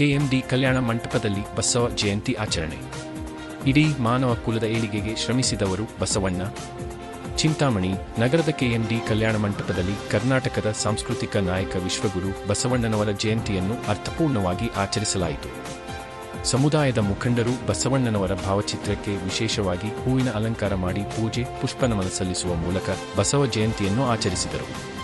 ಕೆಎಂಡಿ ಕಲ್ಯಾಣ ಮಂಟಪದಲ್ಲಿ ಬಸವ ಜಯಂತಿ ಆಚರಣೆ. ಇಡೀ ಮಾನವ ಕುಲದ ಏಳಿಗೆಗೆ ಶ್ರಮಿಸಿದವರು ಬಸವಣ್ಣ. ಚಿಂತಾಮಣಿ, ನಗರದ ಕೆಎಂಡಿ ಕಲ್ಯಾಣ ಮಂಟಪದಲ್ಲಿ ಕರ್ನಾಟಕದ ಸಾಂಸ್ಕೃತಿಕ ನಾಯಕ ವಿಶ್ವಗುರು ಬಸವಣ್ಣನವರ ಜಯಂತಿಯನ್ನು ಅರ್ಥಪೂರ್ಣವಾಗಿ ಆಚರಿಸಲಾಯಿತು. ಸಮುದಾಯದ ಮುಖಂಡರು ಬಸವಣ್ಣನವರ ಭಾವಚಿತ್ರಕ್ಕೆ ವಿಶೇಷವಾಗಿ ಹೂವಿನ ಅಲಂಕಾರ ಮಾಡಿ ಪೂಜೆ, ಪುಷ್ಪನಮನ ಸಲ್ಲಿಸುವ ಮೂಲಕ ಬಸವ ಜಯಂತಿಯನ್ನು ಆಚರಿಸಿದರು.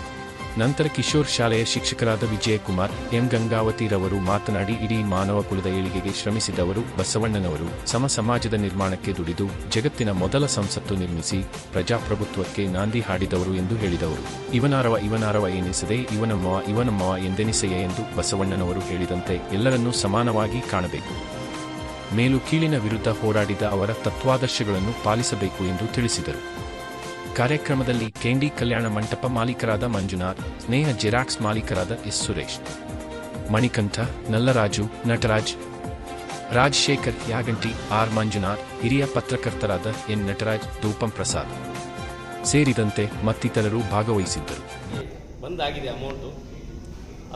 ನಂತರ ಕಿಶೋರ್ ಶಾಲೆಯ ಶಿಕ್ಷಕರಾದ ವಿಜಯಕುಮಾರ್, ಎಂ. ಗಂಗಾವತಿರವರು ಮಾತನಾಡಿ, ಇಡೀ ಮಾನವ ಕುಲದ ಏಳಿಗೆಗೆ ಶ್ರಮಿಸಿದವರು ಬಸವಣ್ಣನವರು. ಸಮ ಸಮಾಜದ ನಿರ್ಮಾಣಕ್ಕೆ ದುಡಿದು, ಜಗತ್ತಿನ ಮೊದಲ ಸಂಸತ್ತು ನಿರ್ಮಿಸಿ, ಪ್ರಜಾಪ್ರಭುತ್ವಕ್ಕೆ ನಾಂದಿ ಹಾಡಿದವರು ಎಂದು ಹೇಳಿದವರು. ಇವನಾರವ ಇವನಾರವ ಎನಿಸದೆ ಇವನಮ್ಮವ ಇವನಮ್ಮವ ಎಂದೆನಿಸೆಯ ಎಂದು ಬಸವಣ್ಣನವರು ಹೇಳಿದಂತೆ ಎಲ್ಲರನ್ನೂ ಸಮಾನವಾಗಿ ಕಾಣಬೇಕು. ಮೇಲು ಕೀಳಿನ ವಿರುದ್ಧ ಹೋರಾಡಿದ ಅವರ ತತ್ವಾದರ್ಶಗಳನ್ನು ಪಾಲಿಸಬೇಕು ಎಂದು ತಿಳಿಸಿದರು. ಕಾರ್ಯಕ್ರಮದಲ್ಲಿ ಕೆಂಡಿ ಕಲ್ಯಾಣ ಮಂಟಪ ಮಾಲೀಕರಾದ ಮಂಜುನಾಥ್, ಸ್ನೇಹ ಜೆರಾಕ್ಸ್ ಮಾಲೀಕರಾದ ಎಸ್ ಸುರೇಶ್, ಮಣಿಕಂಠ, ನಲ್ಲರಾಜು, ನಟರಾಜ್, ರಾಜಶೇಖರ್ ಯಾಗಂಟಿ, ಆರ್ ಮಂಜುನಾಥ್, ಹಿರಿಯ ಪತ್ರಕರ್ತರಾದ ಎನ್ ನಟರಾಜ್ ಧೂಪಂ ಪ್ರಸಾದ್ ಸೇರಿದಂತೆ ಮತ್ತಿತರರು ಭಾಗವಹಿಸಿದ್ದರು. ಬಂದಾಗಿದೆ ಅಮೌಂಟು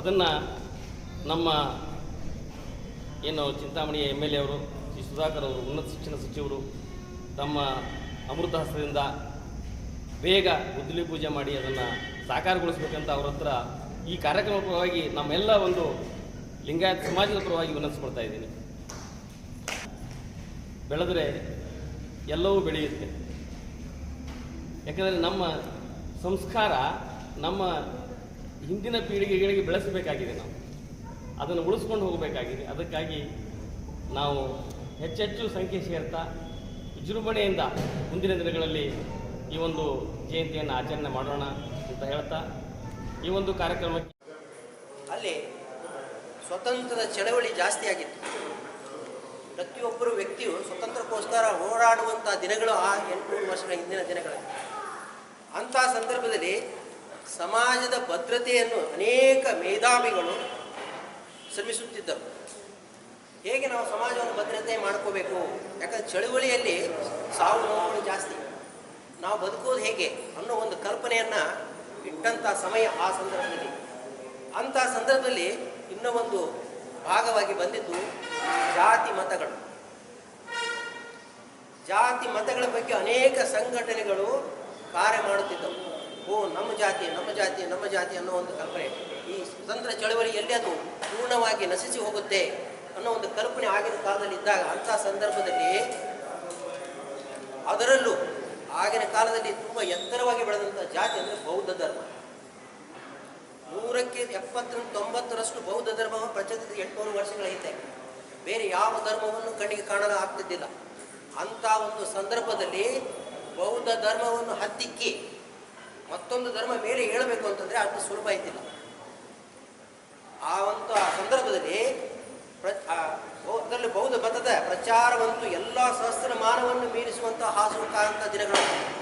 ಅದನ್ನು ನಮ್ಮ ಏನು ಚಿಂತಾಮಣಿಯ ಎಂ ಎಲ್ ಎ ಅವರು, ಶ್ರೀ ಸುಧಾಕರ್ ಅವರು, ಉನ್ನತ ಶಿಕ್ಷಣ ಸಚಿವರು ತಮ್ಮ ಅಮೃತ ಹಸ್ತದಿಂದ ಬೇಗ ಗುದ್ದಲಿ ಪೂಜೆ ಮಾಡಿ ಅದನ್ನು ಸಾಕಾರಗೊಳಿಸ್ಬೇಕಂತ ಅವ್ರ ಹತ್ರ ಈ ಕಾರ್ಯಕ್ರಮ ಪರವಾಗಿ ನಮ್ಮೆಲ್ಲ ಒಂದು ಲಿಂಗಾಯತ ಸಮಾಜದ ಪರವಾಗಿ ವಿನಂತಿಸ್ಕೊಳ್ತಾ ಇದ್ದೀನಿ. ಬೆಳೆದ್ರೆ ಎಲ್ಲವೂ ಬೆಳೆಯುತ್ತೆ. ಯಾಕಂದರೆ ನಮ್ಮ ಸಂಸ್ಕಾರ ನಮ್ಮ ಹಿಂದಿನ ಪೀಳಿಗೆಗಳಿಗೆ ಬೆಳೆಸಬೇಕಾಗಿದೆ ನಾವು. ಅದನ್ನು ಉಳಿಸ್ಕೊಂಡು ಹೋಗಬೇಕಾಗಿದೆ. ಅದಕ್ಕಾಗಿ ನಾವು ಹೆಚ್ಚೆಚ್ಚು ಸಂಖ್ಯೆ ಸೇರ್ತಾ ವಿಜೃಂಭಣೆಯಿಂದ ಮುಂದಿನ ದಿನಗಳಲ್ಲಿ ಈ ಒಂದು ಜಯಂತಿಯನ್ನು ಆಚರಣೆ ಮಾಡೋಣ ಅಂತ ಹೇಳ್ತಾ ಈ ಒಂದು ಕಾರ್ಯಕ್ರಮಕ್ಕೆ ಅಲ್ಲಿ ಸ್ವತಂತ್ರದ ಚಳವಳಿ ಜಾಸ್ತಿ ಆಗಿತ್ತು. ಪ್ರತಿಯೊಬ್ಬರು ವ್ಯಕ್ತಿಯು ಸ್ವತಂತ್ರಕ್ಕೋಸ್ಕರ ಹೋರಾಡುವಂಥ ದಿನಗಳು ಆ ಎಂಟುನೂರು ವರ್ಷಗಳ ಹಿಂದಿನ ದಿನಗಳಲ್ಲಿ ಅಂಥ ಸಂದರ್ಭದಲ್ಲಿ ಸಮಾಜದ ಭದ್ರತೆಯನ್ನು ಅನೇಕ ಮೇಧಾವಿಗಳು ಶ್ರಮಿಸುತ್ತಿದ್ದರು. ಹೇಗೆ ನಾವು ಸಮಾಜವನ್ನು ಭದ್ರತೆ ಮಾಡ್ಕೋಬೇಕು? ಯಾಕಂದ್ರೆ ಚಳುವಳಿಯಲ್ಲಿ ಸಾವು ನೋವುಗಳು ಜಾಸ್ತಿ. ನಾವು ಬದುಕೋದು ಹೇಗೆ ಅನ್ನೋ ಒಂದು ಕಲ್ಪನೆಯನ್ನು ಇಟ್ಟಂಥ ಸಮಯ ಆ ಸಂದರ್ಭದಲ್ಲಿ. ಅಂಥ ಸಂದರ್ಭದಲ್ಲಿ ಇನ್ನೂ ಒಂದು ಭಾಗವಾಗಿ ಬಂದಿದ್ದು ಜಾತಿ ಮತಗಳು. ಜಾತಿ ಮತಗಳ ಬಗ್ಗೆ ಅನೇಕ ಸಂಘಟನೆಗಳು ಕಾರ್ಯ ಮಾಡುತ್ತಿದ್ದವು. ಓ, ನಮ್ಮ ಜಾತಿ ನಮ್ಮ ಜಾತಿ ನಮ್ಮ ಜಾತಿ ಅನ್ನೋ ಒಂದು ಕಲ್ಪನೆ. ಈ ಸ್ವತಂತ್ರ ಚಳವಳಿಯಲ್ಲಿ ಅದು ಪೂರ್ಣವಾಗಿ ನಶಿಸಿ ಹೋಗುತ್ತೆ ಅನ್ನೋ ಒಂದು ಕಲ್ಪನೆ ಆಗಿನ ಕಾಲದಲ್ಲಿ ಇದ್ದಾಗ ಅಂಥ ಸಂದರ್ಭದಲ್ಲಿ ಅದರಲ್ಲೂ ಆಗಿನ ಕಾಲದಲ್ಲಿ ತುಂಬ ಎತ್ತರವಾಗಿ ಬೆಳೆದಂಥ ಜಾತಿ ಅಂದರೆ ಬೌದ್ಧ ಧರ್ಮ. ನೂರಕ್ಕೆ ಎಪ್ಪತ್ತರಿಂದ ತೊಂಬತ್ತರಷ್ಟು ಬೌದ್ಧ ಧರ್ಮ ಪ್ರಚಲಿತ ಎಂಟುನೂರು ವರ್ಷಗಳ ಹಿಂದೆ. ಬೇರೆ ಯಾವ ಧರ್ಮವನ್ನು ಕಣ್ಣಿಗೆ ಕಾಣಲು ಆಗ್ತಿದ್ದಿಲ್ಲ. ಅಂತ ಒಂದು ಸಂದರ್ಭದಲ್ಲಿ ಬೌದ್ಧ ಧರ್ಮವನ್ನು ಹತ್ತಿಕ್ಕಿ ಮತ್ತೊಂದು ಧರ್ಮ ಮೇಲೆ ಹೇಳಬೇಕು ಅಂತಂದರೆ ಅಷ್ಟು ಸುಲಭ ಇದ್ದಿಲ್ಲ. ಆ ಒಂದು ಆ ಸಂದರ್ಭದಲ್ಲಿ ಅದರಲ್ಲಿ ಬೌದ್ಧ ಮತದ ಪ್ರಚಾರವಂತೂ ಎಲ್ಲ ಸಹಸ್ರಮಾನವನ್ನು ಮೀರಿಸುವಂತಹ ಹಾಸು ಹಾಸುಕಾಂತ ದಿನಗಳು